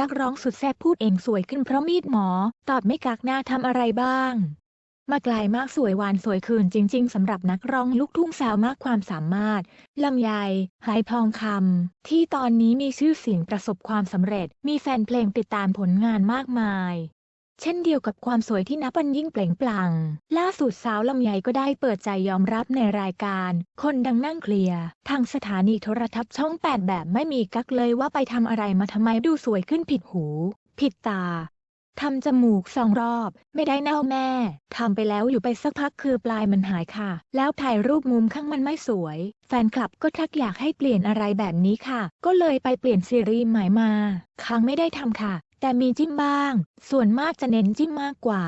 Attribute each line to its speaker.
Speaker 1: นักร้องสุดแซ่บพูดเองสวยขึ้นเพราะมีดหมอ ตอบไม่กักหน้าทำอะไรบ้าง มากลายมากสวยหวานสวยคืนจริง ๆสำหรับนักร้องลูกทุ่งสาวมากความสามารถลำไยหายทองคำที่ตอนนี้มีชื่อเสียงประสบความสำเร็จ มีแฟนเพลงติดตามผลงานมากมาย เช่นเดียวกับความสวยที่นับวันยิ่งเปล่งปลั่ง ล่าสุดสาวลำไยก็ได้เปิดใจยอมรับในรายการ คนดังนั่งเคลียร์ ทางสถานีโทรทัศน์ช่อง 8 แบบไม่มีกักเลยว่าไปทำอะไรมาทำไมดูสวยขึ้นผิดหู ผิดตาทำจมูกสองรอบ ไม่ได้แน่วแม่ทำไปแล้วอยู่ไปสักพักคือปลายมันหายค่ะ แล้วถ่ายรูปมุมข้างมันไม่สวย แฟนคลับก็ทักอยากให้เปลี่ยนอะไรแบบนี้ค่ะ ก็เลยไปเปลี่ยนซีรีส์ใหม่มา ครั้งไม่ได้ทำค่ะ แต่มีจิ้มบ้าง ส่วนมากจะเน้นจิ้มมากกว่า